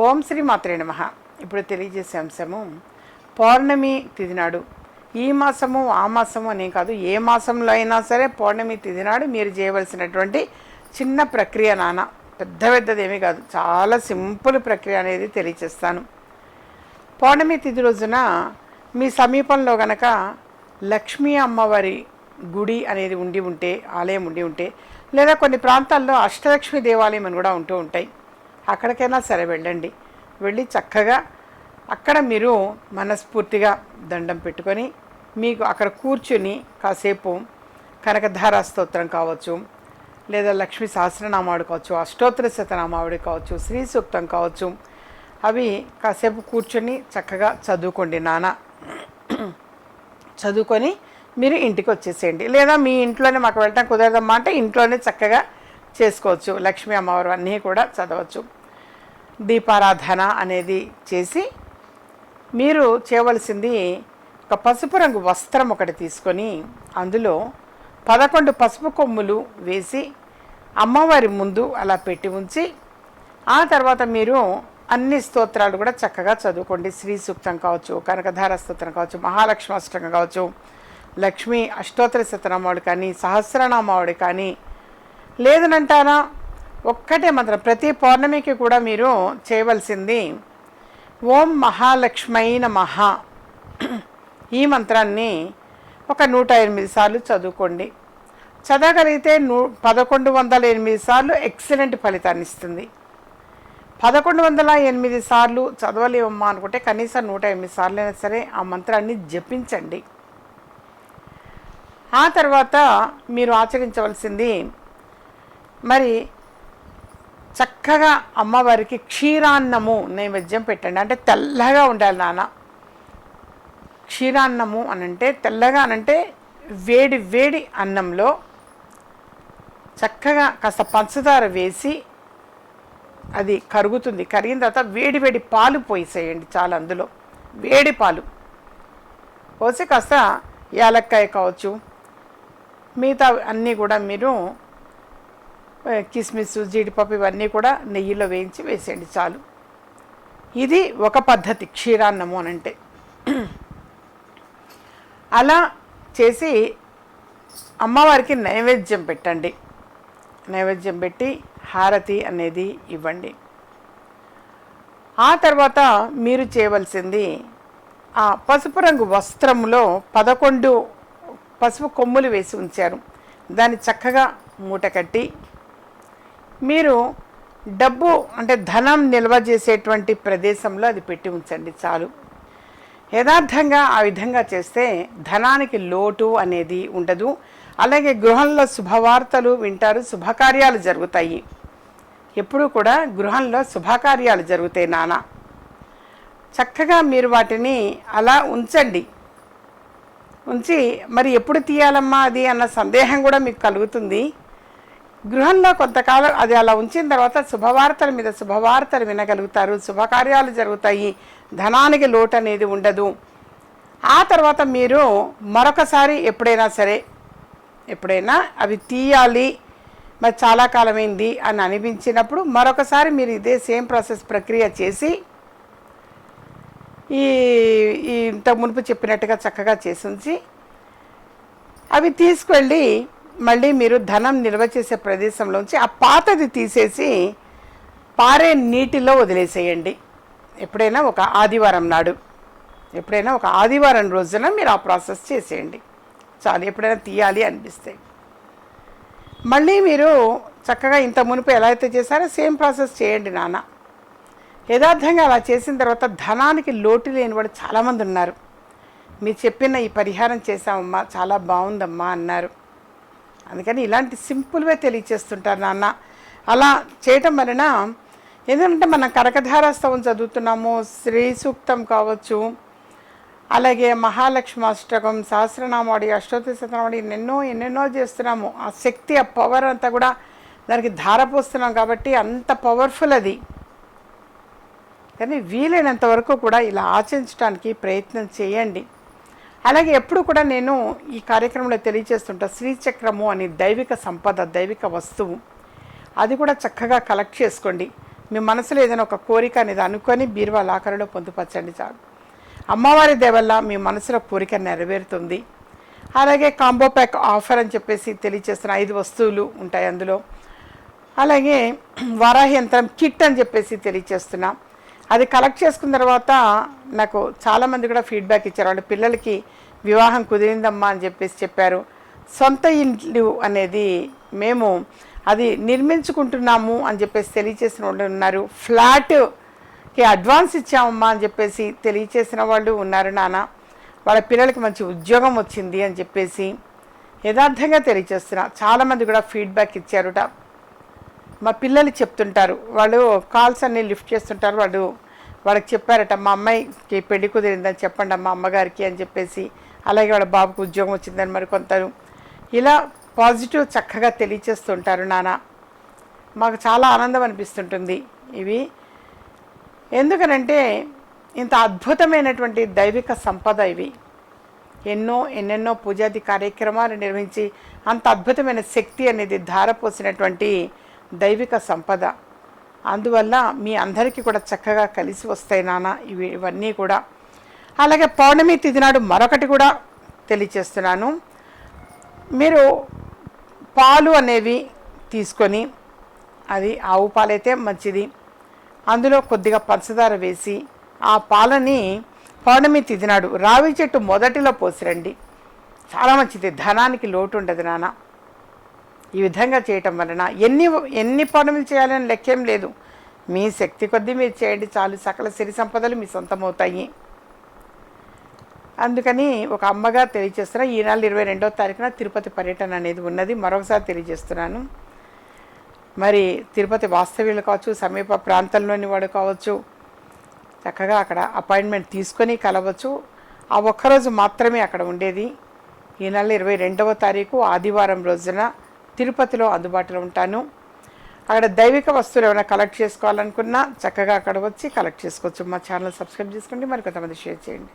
ఓం శ్రీ మాత్రే నమ. ఇప్పుడు తెలియజేసే అంశము పౌర్ణమి తిథి నాడు. ఈ మాసము ఆ మాసము అనే కాదు ఏ మాసంలో అయినా సరే పౌర్ణమి తిథి నాడు మీరు చేయవలసినటువంటి చిన్న ప్రక్రియ నాన్న. పెద్ద పెద్దది ఏమీ కాదు చాలా సింపుల్ ప్రక్రియ అనేది తెలియచేస్తాను పౌర్ణమి తిథి రోజున మీ సమీపంలో గనక లక్ష్మీ అమ్మవారి గుడి అనేది ఉండి ఉంటే ఆలయం ఉండి ఉంటే లేదా కొన్ని ప్రాంతాల్లో అష్టలక్ష్మి దేవాలయం అని కూడా ఉంటూ ఉంటాయి. అక్కడికైనా సరే వెళ్ళండి. వెళ్ళి చక్కగా అక్కడ మీరు మనస్ఫూర్తిగా దండం పెట్టుకొని మీకు అక్కడ కూర్చుని కాసేపు కనకధార స్తోత్రం కావచ్చు లేదా లక్ష్మీ సహస్రనామాడు కావచ్చు అష్టోత్తర శతనామావిడి కావచ్చు శ్రీ సూక్తం కావచ్చు అవి కాసేపు కూర్చొని చక్కగా చదువుకోండి నాన్న. చదువుకొని మీరు ఇంటికి వచ్చేసేయండి. లేదా మీ ఇంట్లోనే మాకు వెళ్ళటం కుదరదమ్మా అంటే ఇంట్లోనే చక్కగా చేసుకోవచ్చు. లక్ష్మీ అమ్మవారు అన్నీ కూడా చదవచ్చు. దీపారాధన అనేది చేసి మీరు చేయవలసింది ఒక పసుపు రంగు వస్త్రం ఒకటి తీసుకొని అందులో పదకొండు పసుపు కొమ్ములు వేసి అమ్మవారి ముందు అలా పెట్టి ఉంచి ఆ తర్వాత మీరు అన్ని స్తోత్రాలు కూడా చక్కగా చదువుకోండి. శ్రీ సూక్తం కావచ్చు కనకధార స్తోత్రం కావచ్చు మహాలక్ష్మి అష్టం కావచ్చు లక్ష్మి అష్టోత్తర శతనామావుడు కానీ సహస్రనామావుడు కానీ లేదనంటారా ఒక్కటే మంత్రం. ప్రతి పౌర్ణమికి కూడా మీరు చేయవలసింది ఓం మహాలక్ష్మైన మహా ఈ మంత్రాన్ని ఒక నూట ఎనిమిది సార్లు చదువుకోండి. చదవగలిగితే నూ పదకొండు వందల ఎనిమిది సార్లు ఎక్సలెంట్ ఫలితాన్ని ఇస్తుంది. పదకొండు వందల ఎనిమిది సార్లు చదవలేమమ్మా అనుకుంటే కనీసం నూట ఎనిమిది సార్లు అయినా సరే ఆ మంత్రాన్ని జపించండి. ఆ తర్వాత మీరు ఆచరించవలసింది మరి చక్కగా అమ్మవారికి క్షీరాన్నము నైవేద్యం పెట్టండి. అంటే తెల్లగా ఉండాలి నాన్న. క్షీరాన్నము అని అంటే తెల్లగా అనంటే వేడి వేడి అన్నంలో చక్కగా కాస్త పంచదార వేసి అది కరుగుతుంది. కరిగిన తర్వాత వేడి వేడి పాలు పోసేయండి చాలా అందులో. వేడి పాలు. పోసి కాస్త యాలక్కాయ కావచ్చు మిగతా అన్నీ కూడా మీరు కిస్మిస్ జీడిపప్పు ఇవన్నీ కూడా నెయ్యిలో వేయించి వేసేయండి చాలు. ఇది ఒక పద్ధతి క్షీరాన్నము అని అంటే. అలా చేసి అమ్మవారికి నైవేద్యం పెట్టండి. నైవేద్యం పెట్టి హారతి అనేది ఇవ్వండి. ఆ తర్వాత మీరు చేయవలసింది ఆ పసుపు రంగు వస్త్రంలో పదకొండు పసుపు కొమ్ములు వేసి ఉంచారు. దాన్ని చక్కగా మూట కట్టి మీరు డబ్బు అంటే ధనం నిల్వ చేసేటువంటి ప్రదేశంలో అది పెట్టి ఉంచండి చాలు. యథార్థంగా ఆ విధంగా చేస్తే ధనానికి లోటు అనేది ఉండదు. అలాగే గృహంలో శుభవార్తలు వింటారు శుభకార్యాలు జరుగుతాయి. ఎప్పుడూ కూడా గృహంలో శుభకార్యాలు జరుగుతాయి నాన్న చక్కగా మీరు వాటిని అలా ఉంచండి. ఉంచి మరి ఎప్పుడు తీయాలమ్మా అది అన్న సందేహం కూడా మీకు కలుగుతుంది. గృహంలో కొంతకాలం అది అలా ఉంచిన తర్వాత శుభవార్తల మీద శుభవార్తలు వినగలుగుతారు శుభకార్యాలు జరుగుతాయి ధనానికి లోటు అనేది ఉండదు. ఆ తర్వాత మీరు మరొకసారి ఎప్పుడైనా సరే ఎప్పుడైనా అవి తీయాలి మరి చాలా కాలమైంది అని అనిపించినప్పుడు మరొకసారి మీరు ఇదే సేమ్ ప్రాసెస్ ప్రక్రియ చేసి ఈ ఇంత మునుపు చెప్పినట్టుగా చక్కగా చేసి అవి తీసుకెళ్ళి మళ్ళీ మీరు ధనం నిల్వ చేసే ప్రదేశంలోంచి ఆ పాతది తీసేసి పారే నీటిలో వదిలేసేయండి. ఎప్పుడైనా ఒక ఆదివారం నాడు ఎప్పుడైనా ఒక ఆదివారం రోజున మీరు ఆ ప్రాసెస్ చేసేయండి. చాలు ఎప్పుడైనా తీయాలి అనిపిస్తే. మళ్ళీ మీరు చక్కగా ఇంత మునుపు ఎలా అయితే చేశారో సేమ్ ప్రాసెస్ చేయండి నాన్న. యథార్థంగా అలా చేసిన తర్వాత ధనానికి లోటు లేని వాళ్ళు చాలామంది ఉన్నారు. మీరు చెప్పిన ఈ పరిహారం చేశామమ్మా చాలా బాగుందమ్మా అన్నారు. అందుకని ఇలాంటి సింపుల్వే తెలియచేస్తుంటారు నాన్న. అలా చేయటం వలన ఎందుకంటే మనం కనకధారాస్తవం చదువుతున్నాము శ్రీ సూక్తం కావచ్చు అలాగే మహాలక్ష్మి అష్టకం సహస్రనామాడి అష్టోత్తర శతనామాడి ఎన్నెన్నో ఎన్నెన్నో చేస్తున్నాము. ఆ శక్తి ఆ పవర్ అంతా కూడా దానికి ధారపోస్తున్నాం కాబట్టి అంత పవర్ఫుల్ అది. కానీ వీలైనంత వరకు కూడా ఇలా ఆచరించడానికి ప్రయత్నం చేయండి. అలాగే ఎప్పుడు కూడా నేను ఈ కార్యక్రమంలో తెలియజేస్తుంటా శ్రీచక్రము అని దైవిక సంపద దైవిక వస్తువు. అది కూడా చక్కగా కలెక్ట్ చేసుకోండి. మీ మనసులో ఏదైనా ఒక కోరిక అనేది అనుకొని బీరువా లాకరులో పొందుపరచండి చాలు. అమ్మవారి దేవల్ల మీ మనసులో కోరిక నెరవేరుతుంది. అలాగే కాంబో ప్యాక్ ఆఫర్ అని చెప్పేసి తెలియచేస్తున్న ఐదు వస్తువులు ఉంటాయి అందులో. అలాగే వారాహ యంత్రం కిట్ అని చెప్పేసి తెలియచేస్తున్నా అది కలెక్ట్ చేసుకున్న తర్వాత నాకు చాలామంది కూడా ఫీడ్బ్యాక్ ఇచ్చారు. వాళ్ళ పిల్లలకి వివాహం కుదిరిందమ్మా అని చెప్పేసి చెప్పారు. సొంత ఇల్లు అనేది మేము అది నిర్మించుకుంటున్నాము అని చెప్పేసి తెలియచేసిన వాళ్ళు ఉన్నారు. ఫ్లాట్కి అడ్వాన్స్ ఇచ్చామమ్మా అని చెప్పేసి తెలియచేసిన వాళ్ళు ఉన్నారు నాన్న. వాళ్ళ పిల్లలకి మంచి ఉద్యోగం వచ్చింది అని చెప్పేసి యథార్థంగా తెలియచేస్తున్నా చాలామంది కూడా ఫీడ్బ్యాక్ ఇచ్చారుట. మా పిల్లలు చెప్తుంటారు. వాళ్ళు కాల్స్ అన్నీ లిఫ్ట్ చేస్తుంటారు. వాళ్ళు వాళ్ళకి చెప్పారట మా అమ్మాయికి పెళ్ళి కుదిరిందని చెప్పండి అమ్మ అమ్మగారికి అని చెప్పేసి. అలాగే వాళ్ళ బాబుకు ఉద్యోగం వచ్చిందని మరి కొంతరు ఇలా పాజిటివ్ చక్కగా తెలియచేస్తుంటారు నాన్న మాకు చాలా ఆనందం అనిపిస్తుంటుంది ఇవి. ఎందుకనంటే ఇంత అద్భుతమైనటువంటి దైవిక సంపద ఇవి. ఎన్నో ఎన్నెన్నో పూజాది కార్యక్రమాలు నిర్వహించి అంత అద్భుతమైన శక్తి అనేది ధారపోసినటువంటి దైవిక సంపద. అందువల్ల మీ అందరికీ కూడా చక్కగా కలిసి వస్తాయి నాన్న ఇవి ఇవన్నీ కూడా. అలాగే పౌర్ణమి తిథి నాడు మరొకటి కూడా తెలియచేస్తున్నాను. మీరు పాలు అనేవి తీసుకొని అది ఆవు పాలైతే మంచిది. అందులో కొద్దిగా పంచదార వేసి ఆ పాలని పౌర్ణమి తిథి నాడు రావి చెట్టు మొదటిలో పోసిరండి. చాలా మంచిది. ధనానికి లోటు ఉండదు నాన్న. ఈ విధంగా చేయటం వలన ఎన్ని ఎన్ని పనులు చేయాలని లెక్కేం లేదు. మీ శక్తి కొద్దీ మీరు చేయండి చాలు. సకల సిరి సంపదలు మీ సొంతమవుతాయి. అందుకని ఒక అమ్మగా తెలియజేస్తున్నా ఈ నెల ఇరవై రెండవ తారీఖున తిరుపతి పర్యటన అనేది ఉన్నది. మరొకసారి తెలియజేస్తున్నాను. మరి తిరుపతి వాస్తవ్యులు కావచ్చు సమీప ప్రాంతంలోని వాడు కావచ్చు చక్కగా అక్కడ అపాయింట్మెంట్ తీసుకొని కలవచ్చు. ఆ ఒక్కరోజు మాత్రమే అక్కడ ఉండేది. ఈ నెల ఇరవై రెండవ తారీఖు ఆదివారం రోజున తిరుపతిలో అందుబాటులో ఉంటాను. అక్కడ దైవిక వస్తువులు ఏమైనా కలెక్ట్ చేసుకోవాలనుకున్నా చక్కగా అక్కడ వచ్చి కలెక్ట్ చేసుకోవచ్చు. మా ఛానల్ సబ్స్క్రైబ్ చేసుకోండి. మరి కొంతమంది షేర్ చేయండి.